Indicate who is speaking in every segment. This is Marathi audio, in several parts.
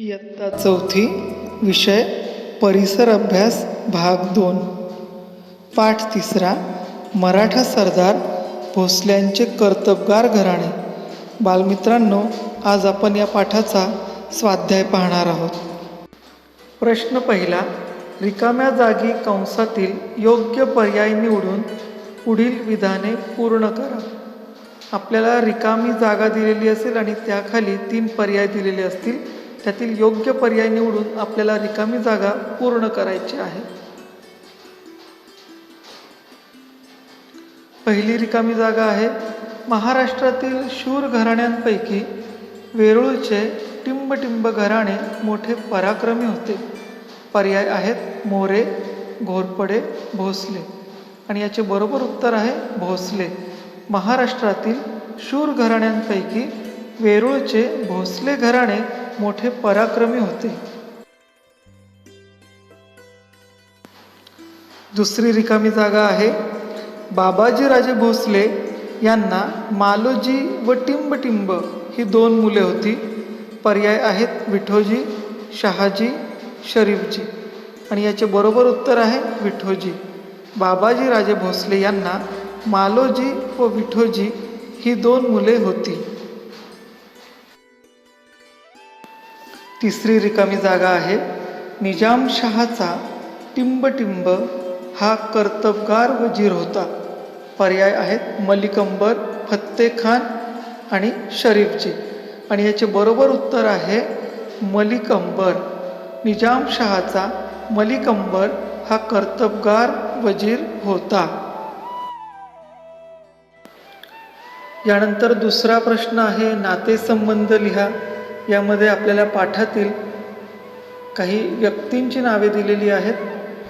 Speaker 1: इयत्ता चौथी विषय परिसर अभ्यास भाग दोन. पाठ तिसरा मराठा सरदार भोसल्यांचे कर्तबगार घराणे. बालमित्रांनो आज आपण या पाठाचा स्वाध्याय पाहणार आहोत. प्रश्न पहिला रिकाम्या जागी कंसातील योग्य पर्याय निवडून पुढील विधाने पूर्ण करा. आपल्याला रिकामी जागा दिलेली असेल आणि त्याखाली तीन पर्याय दिलेले असतील त्यातील योग्य पर्याय निवडून आपल्याला रिकामी जागा पूर्ण करायची आहे. पहिली रिकामी जागा आहे महाराष्ट्रातील शूर घराण्यांपैकी वेरूळचे टिंबटिंब घराणे मोठे पराक्रमी होते. पर्याय आहेत मोरे घोरपडे भोसले. आणि याचे बरोबर उत्तर आहे भोसले. महाराष्ट्रातील शूर घराण्यांपैकी वेरूळचे भोसले घराणे मोठे पराक्रमी होते. दुसरी रिकामी जागा आहे बाबाजी राजे भोसले यांना मालोजी व टिंबटिंब ही दोन मुले होती. पर्याय आहेत विठोजी शहाजी शरीफजी. आणि याचे बरोबर उत्तर आहे विठोजी. बाबाजी राजे भोसले यांना मालोजी व विठोजी ही दोन मुले होती. तिसरी रिकामी जागा आहे. निजामशहाचा टिंबटिंब हा कर्तबगार वजीर होता. पर्याय आहेत मलिकंबर फत्ते खान आणि शरीफजी. आणि याचे बरोबर उत्तर आहे मलिकंबर निजामशहाचा मलिकंबर हा कर्तबगार वजीर होता. यानंतर दुसरा प्रश्न आहे नातेसंबंध लिहा. यामध्ये आपल्याला पाठातील काही व्यक्तींची नावे दिलेली आहेत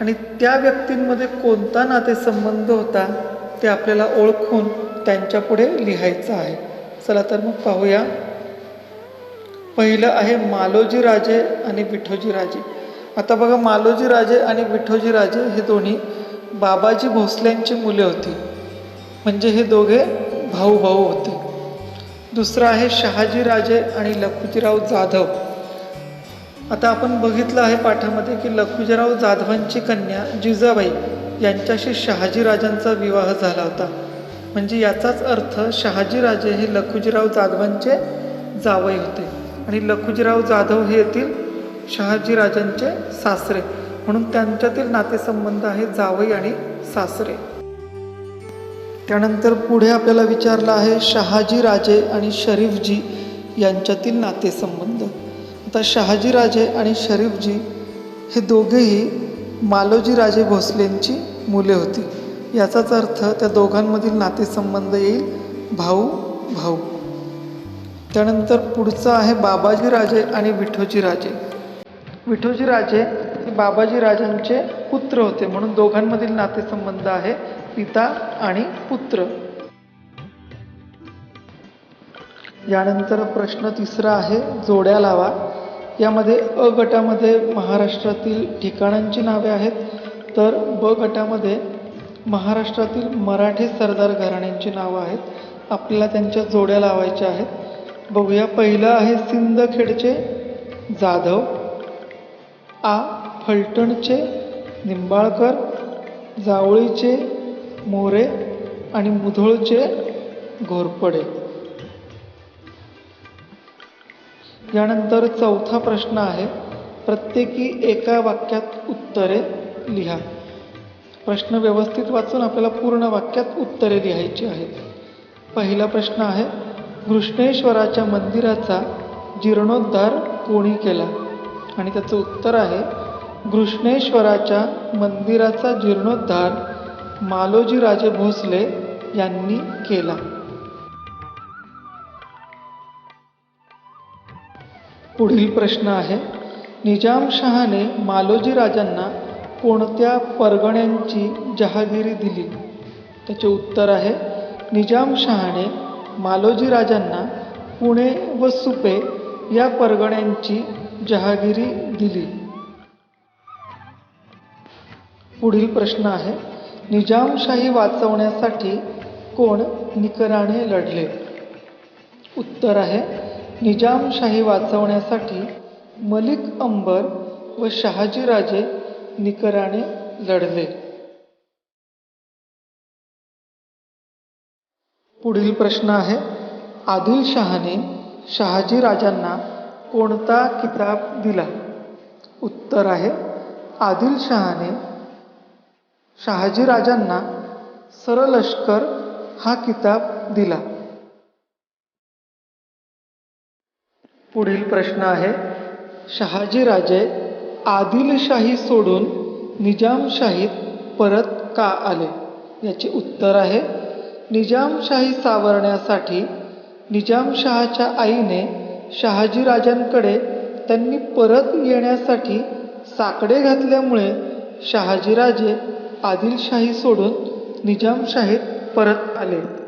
Speaker 1: आणि त्या व्यक्तींमध्ये कोणता नातेसंबंध होता ते आपल्याला ओळखून त्यांच्यापुढे लिहायचं आहे. चला तर मग पाहूया. पहिलं आहे मालोजी राजे आणि विठोजी राजे. आता बघा मालोजी राजे आणि विठोजी राजे हे दोन्ही बाबाजी भोसल्यांची मुले होती. म्हणजे हे दोघे भाऊ भाऊ होते. दुसरं आहे शहाजीराजे आणि लखुजीराव जाधव. आता आपण बघितलं आहे पाठामध्ये की लखुजीराव जाधवांची कन्या जिजाबाई यांच्याशी शहाजी राजांचा विवाह झाला होता. म्हणजे याचाच अर्थ शहाजीराजे हे लखुजीराव जाधवांचे जावई होते आणि लखुजीराव जाधव हे येथील शहाजी राजांचे सासरे. म्हणून त्यांच्यातील नातेसंबंध आहे जावई आणि सासरे. त्यानंतर पुढे आपल्याला विचारलं आहे शहाजी राजे आणि शरीफजी यांच्यातील नातेसंबंध. आता शहाजी राजे आणि शरीफजी हे दोघेही मालोजी राजे भोसलेंची मुले होती. याचाच अर्थ त्या दोघांमधील नातेसंबंध येईल भाऊ भाऊ. त्यानंतर पुढचं आहे बाबाजी राजे आणि विठोजी राजे. विठोजी राजे हे बाबाजी राजांचे पुत्र होते म्हणून दोघांमधील नातेसंबंध आहे. पिता आणि पुत्र. यानंतर प्रश्न तिसरा आहे जोड्या लावा. यामध्ये अ गटामध्ये महाराष्ट्रातील ठिकाणांची नावे आहेत तर ब गटामध्ये महाराष्ट्रातील मराठी सरदार घराण्यांची नावं आहेत. आपल्याला त्यांच्या जोड्या लावायच्या आहेत. बघूया पहिलं आहे सिंदखेडचे जाधव आ फलटणचे निंबाळकर जावळीचे मोरे आणि मुधोळचे घोरपडे. यानंतर चौथा प्रश्न आहे. प्रत्येकी एका वाक्यात उत्तरे लिहा. प्रश्न व्यवस्थित वाचून आपल्याला पूर्ण वाक्यात उत्तरे लिहायची आहेत. पहिला प्रश्न आहे घृष्णेश्वराच्या मंदिराचा जीर्णोद्धार कोणी केला? आणि त्याचं उत्तर आहे घृष्णेश्वराच्या मंदिराचा जीर्णोद्धार मालोजी राजे भोसले यांनी केला. पुढील प्रश्न आहे निजामशहाने मालोजी राजांना कोणत्या परगण्यांची जहागिरी दिली? त्याचे उत्तर आहे निजामशहाने मालोजी राजांना पुणे व सुपे या परगण्यांची जहागिरी दिली. पुढील प्रश्न आहे निजामशाही वाचवण्यासाठी कोण निकराने लढले? उत्तर आहे निजामशाही वाचवण्यासाठी मलिक अंबर व शहाजीराजे निकराने लढले. पुढील प्रश्न आहे आदिलशहाने शहाजीराजांना कोणता किताब दिला? उत्तर आहे आदिलशहाने शहाजीराजांना सरलष्कर हा किताब दिला. पुढील प्रश्न आहे शहाजीराजे आदिलशाही सोडून निजामशाहीत परत का आले? याचे उत्तर आहे निजामशाही सावरण्यासाठी निजामशहाच्या आईने शहाजीराजांकडे त्यांनी परत येण्यासाठी साकडे घातल्यामुळे शहाजीराजे आदिलशाही सोडून निजामशाहीत परत आले.